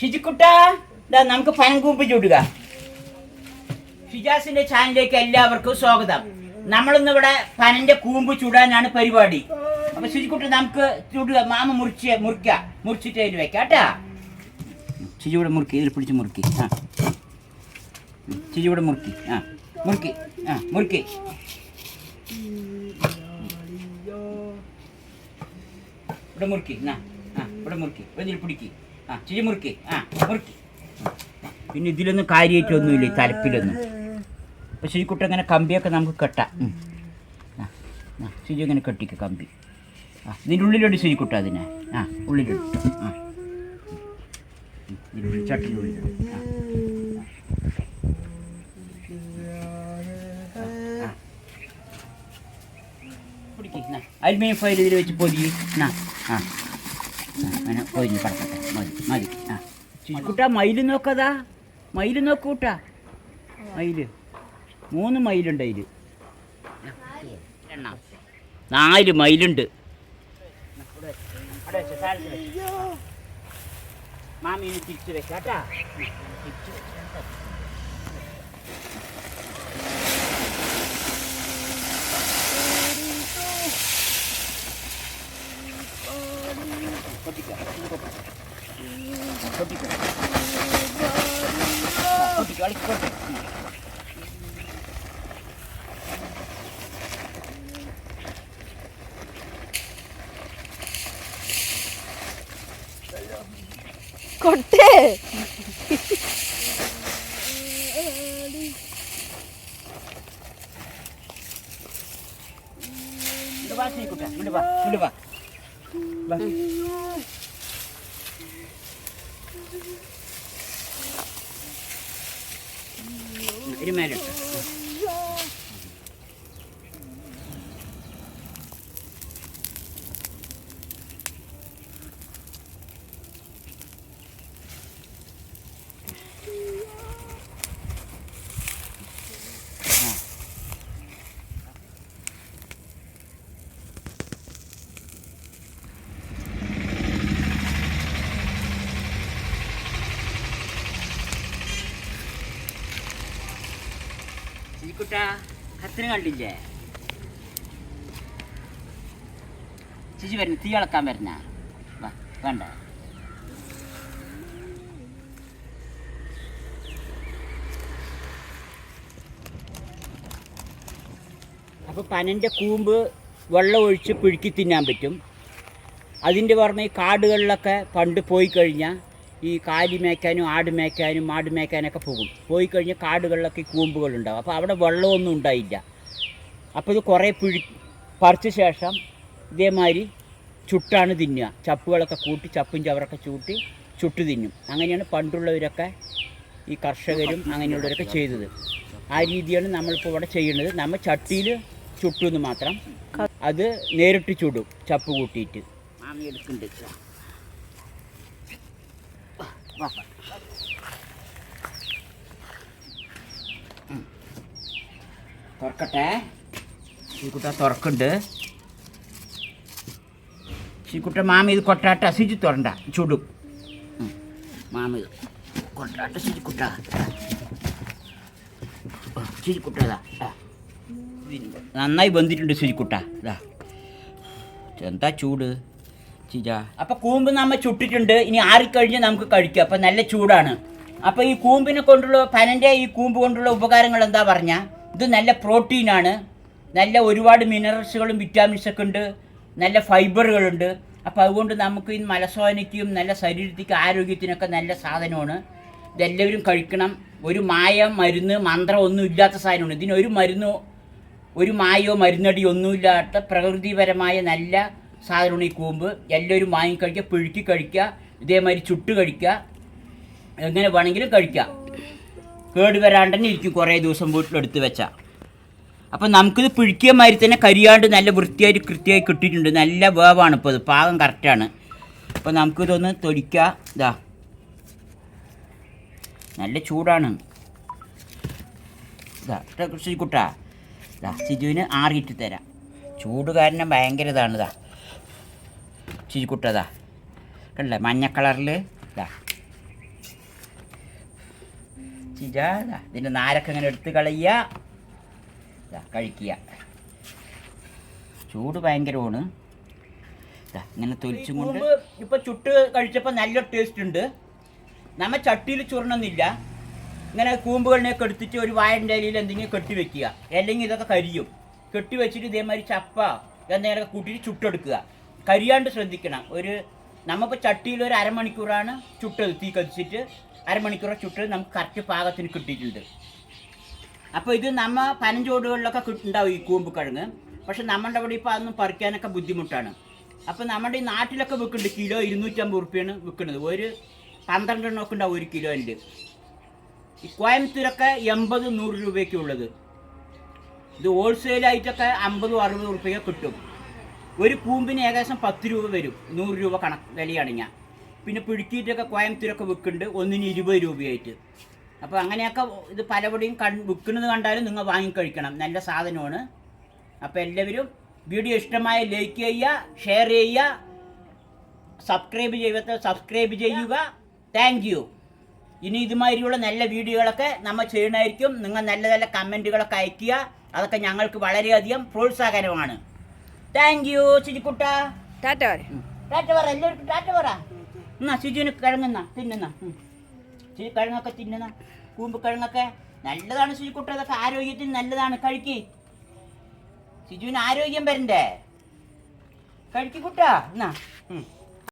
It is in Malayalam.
ഷിജിക്കുട്ട ഇതാ നമുക്ക് പനങ്കൂമ്പ് ചൂടുക. ഷിജാസിന്റെ ചാനലിലേക്ക് എല്ലാവർക്കും സ്വാഗതം. നമ്മളിന്ന് ഇവിടെ പനന്റെ കൂമ്പ് ചൂടാനാണ് പരിപാടി. അപ്പൊ ഷിജിക്കുട്ട നമുക്ക് ചൂടുക. മാമ മുറിച്ച് മുറിക്ക. മുറിച്ചിട്ട് അതിൽ വെക്കാം കേട്ടാ? ഷിജി ഇവിടെ മുറുക്കി ഇതിൽ പിടിച്ച് മുറുക്കി. ആ. ഷിജിയുടെ മുറുക്കി. ആ മുറുക്കി. ആ മുറുക്കി. ഇവിടെ മുറുക്കി. ആ ഇവിടെ മുറുക്കി. ഇതിൽ പിടിക്കി. ചിരി മുറുക്കി. ആ മുറുക്കി. പിന്നെ ഇതിലൊന്നും കാര്യമായിട്ടൊന്നുമില്ല ഈ തലപ്പിലൊന്നും. പക്ഷെ ഈ കുട്ടി അങ്ങനെ കമ്പിയൊക്കെ നമുക്ക് കെട്ടാം. ശരി ഇങ്ങനെ കെട്ടിക്ക് കമ്പി. ആ ഇതിന്റെ ഉള്ളിലോട്ട് ശരിക്കുട്ട അതിനെ. ആ ഉള്ളിലോട്ട് ആ ഇതിനുള്ളിൽ ചട്ടിന്റെ ഫയൽ ഇതിൽ വെച്ച് പൊതി എന്നാ ആ. ആ, അങ്ങനെ പൊതിഞ്ഞ് കിടക്കട്ടെ മതി മതി. ആ. ചിക്കുട്ടാ മയിൽ നോക്കതാ. മയിൽ നോക്കൂട്ടാ മയിൽ മൂന്ന് മയിലുണ്ട് അതിൽ എണ്ണ നാല് മയിലുണ്ട്. മാമീന് തിരിച്ചു വെക്കാട്ടാ തിരിച്ചു വെക്കാം പൊട്ടിക്ക. করতে Lepas ni kau dah, lepas, lepas. Lepas. ഒരു മേലിട്ട്. ശ്രീകുട്ടാ കത്തിന് കണ്ടില്ലേ? ചിജി വരുന്ന തീ ഇളക്കാൻ വരുന്ന. വേണ്ട? അപ്പോൾ പനന്റെ കൂമ്പ് വെള്ളം ഒഴിച്ച് പിഴുക്കി തിന്നാൻ പറ്റും. അതിന്റെ പുറമെ ഈ കാടുകളിലൊക്കെ പണ്ട് പോയി കഴിഞ്ഞാൽ ഈ കാലി മേയ്ക്കാനും ആട് മേയ്ക്കാനും മാട് മേയ്ക്കാനൊക്കെ പോകും. പോയി കഴിഞ്ഞാൽ കാടുകളിലൊക്കെ കൂമ്പുകളുണ്ടാവും. അപ്പോൾ അവിടെ വെള്ളമൊന്നും ഉണ്ടായില്ല. അപ്പോൾ ഇത് കുറേ പിഴി പറിച്ച ശേഷം ഇതേമാതിരി ചുട്ടാണ് തിന്നുക. ചപ്പുകളൊക്കെ കൂട്ടി ചപ്പും ചവറൊക്കെ ചൂട്ടി ചുട്ടു തിന്നും. അങ്ങനെയാണ് പണ്ടുള്ളവരൊക്കെ ഈ കർഷകരും അങ്ങനെയുള്ളവരൊക്കെ ചെയ്തത്. ആ രീതിയാണ് നമ്മളിപ്പോൾ ഇവിടെ ചെയ്യുന്നത്. നമ്മൾ ചട്ടിയിൽ ചുട്ടുന്ന് മാത്രം. അത് നേരിട്ട് ചുടും. ചപ്പ് കൂട്ടിയിട്ട്. മാമി എടുക്കുന്നുണ്ട്. തുറക്കട്ടെ ശ്രീകുട്ട തുറക്കുണ്ട് ശ്രീകുട്ട മാമി ഇത് കൊട്ടാട്ട സിജി തുറണ്ട ചുടും ഉം. മാമി ഇത് കൊട്ടാട്ട ശിജിക്കുട്ട ശിജിക്കുട്ടതാ നന്നായി വെന്തിട്ടുണ്ട് ശിജിക്കുട്ട ഇതാ എന്താ ചൂട് ചിജ അപ്പൊ കൂമ്പ് നമ്മ ചുട്ടിട്ടുണ്ട് ഇനി ആറിക്കഴിഞ്ഞ് നമുക്ക് കഴിക്കാം. അപ്പൊ നല്ല ചൂടാണ്. അപ്പൊ ഈ കൂമ്പിനെ കൊണ്ടുള്ള പനന്റെ ഈ കൂമ്പ് കൊണ്ടുള്ള ഉപകാരങ്ങൾ എന്താ പറഞ്ഞ? ഇത് നല്ല പ്രോട്ടീനാണ് നല്ല ഒരുപാട് മിനറൽസുകളും വിറ്റാമിൻസൊക്കെ ഉണ്ട്. നല്ല ഫൈബറുകളുണ്ട് അപ്പോൾ അതുകൊണ്ട് നമുക്ക് ഈ മലസോനയ്ക്കും നല്ല ശരീരത്തിക്ക് ആരോഗ്യത്തിനൊക്കെ നല്ല സാധനമാണ്. ഇതെല്ലാവരും കഴിക്കണം. ഒരു മായ മരുന്ന് മന്ത്രം ഒന്നും ഇല്ലാത്ത സാധനമാണ്. ഇതിനൊരു മരുന്നോ ഒരു മായോ മരുന്നടി ഒന്നുമില്ലാത്ത പ്രകൃതിപരമായ നല്ല സാധനമാണ് ഈ കൂമ്പ് എല്ലാവരും വാങ്ങിക്കഴിക്കുക പിഴുക്കി കഴിക്കുക ഇതേമാതിരി ചുട്ട് കഴിക്കുക എങ്ങനെ വേണമെങ്കിലും കഴിക്കാം. കേട് വരാണ്ട് തന്നെ ഇരിക്കും കുറേ ദിവസം വീട്ടിലെടുത്ത് വെച്ചാൽ അപ്പം നമുക്കിത് പിഴുക്കിയ മാതിരി തന്നെ കരിയാണ്ട് നല്ല വൃത്തിയായിട്ട് കൃത്യമായി കിട്ടിയിട്ടുണ്ട്. നല്ല വേവാണ് ഇപ്പോൾ ഇത്. പാകം കറക്റ്റാണ് അപ്പോൾ നമുക്കിതൊന്ന് തൊലിക്കാം. ഇതാ. നല്ല ചൂടാണ്. ഇതാ കൃഷിക്കുട്ടാ ഇതാ സിജുവിന് ആറിയിട്ട് തരാം. ചൂട് കാരണം ഭയങ്കര ഇതാണ്. ഇതാ. ചിരിക്കുട്ടതാ. കണ്ടില്ലേ? മഞ്ഞ കളറിൽ ഇതാ. ചിജാ ദാ ഇതിന്റെ നാരൊക്കെ ഇങ്ങനെ എടുത്ത് കളയുക. കഴിക്കുക. ചൂട് ഭയങ്കരമാണ്. ദാ ഇങ്ങനെ തൊലിച്ചും കൊണ്ട് ഇപ്പൊ ചുട്ട് കഴിച്ചപ്പോൾ നല്ല ടേസ്റ്റ് ഉണ്ട്. നമ്മ ചട്ടിയിൽ ചുരണമെന്നില്ല ഇങ്ങനെ കൂമ്പുകളിനെയൊക്കെ എടുത്തിട്ട് ഒരു വാഴന്റെ ഇലയിൽ എന്തെങ്കിലും കെട്ടി വെക്കുക. അല്ലെങ്കിൽ ഇതൊക്കെ കരിയും. കെട്ടി വെച്ചിട്ട് ഇതേമാതിരി ചപ്പ എന്തെങ്കിലുമൊക്കെ കൂട്ടിയിട്ട് ചുട്ടെടുക്കുക. കരിയാണ്ട് ശ്രദ്ധിക്കണം. ഒരു നമ്മപ്പോൾ ചട്ടിയിൽ ഒരു അരമണിക്കൂറാണ് ചുട്ടത് തീ കത്തിച്ചിട്ട്. അരമണിക്കൂർ ചുട്ടത് നമുക്ക് കറക്റ്റ് പാകത്തിന് കിട്ടിയിട്ടുണ്ട്. അപ്പോൾ ഇത് നമ്മ പനഞ്ചോടുകളിലൊക്കെ കിട്ടുണ്ടാവും ഈ കൂമ്പ് കിഴങ്ങ് പക്ഷെ നമ്മുടെ അവിടെ ഇപ്പോൾ അതൊന്നും പറിക്കാനൊക്കെ ബുദ്ധിമുട്ടാണ്. അപ്പോൾ നമ്മുടെ ഈ നാട്ടിലൊക്കെ വിൽക്കുന്നുണ്ട് കിലോ ഇരുന്നൂറ്റമ്പത് റുപ്യാണ് വിൽക്കുന്നത്. ഒരു പന്ത്രണ്ടെണ്ണമൊക്കെ ഉണ്ടാവും ഒരു കിലോന്റെ. ഈ കോയമ്പത്തൂരൊക്കെ എൺപത് നൂറ് രൂപയ്ക്കുള്ളത് ഇത് ഹോൾസെയിലായിട്ടൊക്കെ അമ്പതും അറുപത് റുപ്യൊക്കെ കിട്ടും. ഒരു കൂമ്പിന് ഏകദേശം പത്ത് രൂപ വരും. നൂറ് രൂപ കണക്ക് വിലയാണെങ്കിൽ പിന്നെ പിഴുക്കിയിട്ടൊക്കെ കോയമ്പത്തൂരൊക്കെ വിൽക്കുന്നുണ്ട്. ഒന്നിന് ഇരുപത് രൂപയായിട്ട്. അപ്പോൾ അങ്ങനെയൊക്കെ ഇത് പലവിടെയും കൺ വിൽക്കുന്നത് കണ്ടാലും നിങ്ങൾ വാങ്ങിക്കഴിക്കണം നല്ല സാധനമാണ്. അപ്പോൾ എല്ലാവരും വീഡിയോ ഇഷ്ടമായ ലൈക്ക് ചെയ്യുക ഷെയർ ചെയ്യുക സബ്സ്ക്രൈബ് ചെയ്യാത്ത സബ്സ്ക്രൈബ് ചെയ്യുക. താങ്ക് യു ഇനി ഇതുമാതിരിയുള്ള നല്ല വീഡിയോകളൊക്കെ നമ്മൾ ചെയ്യണമായിരിക്കും നിങ്ങൾ നല്ല നല്ല കമന്റുകളൊക്കെ അയയ്ക്കുക അതൊക്കെ ഞങ്ങൾക്ക് വളരെയധികം പ്രോത്സാഹനമാണ്. താങ്ക് യു ചിരിക്കുട്ട ടാറ്റ ടാറ്റ പറ എല്ലാവർക്കും ടാറ്റ പറ. എന്നാ ശുചിന് കിഴങ്ങുന്ന തിന്നുന്ന. ശുചി കിഴങ്ങൊക്കെ തിന്നുന്ന കൂമ്പ് കിഴങ്ങൊക്കെ. നല്ലതാണ് ശുചിക്കുട്ട അതൊക്കെ ആരോഗ്യത്തിന് നല്ലതാണ്. കഴിക്ക്. ശുചിന് ആരോഗ്യം വരണ്ടേ? കഴിക്കുട്ടാ എന്നാ.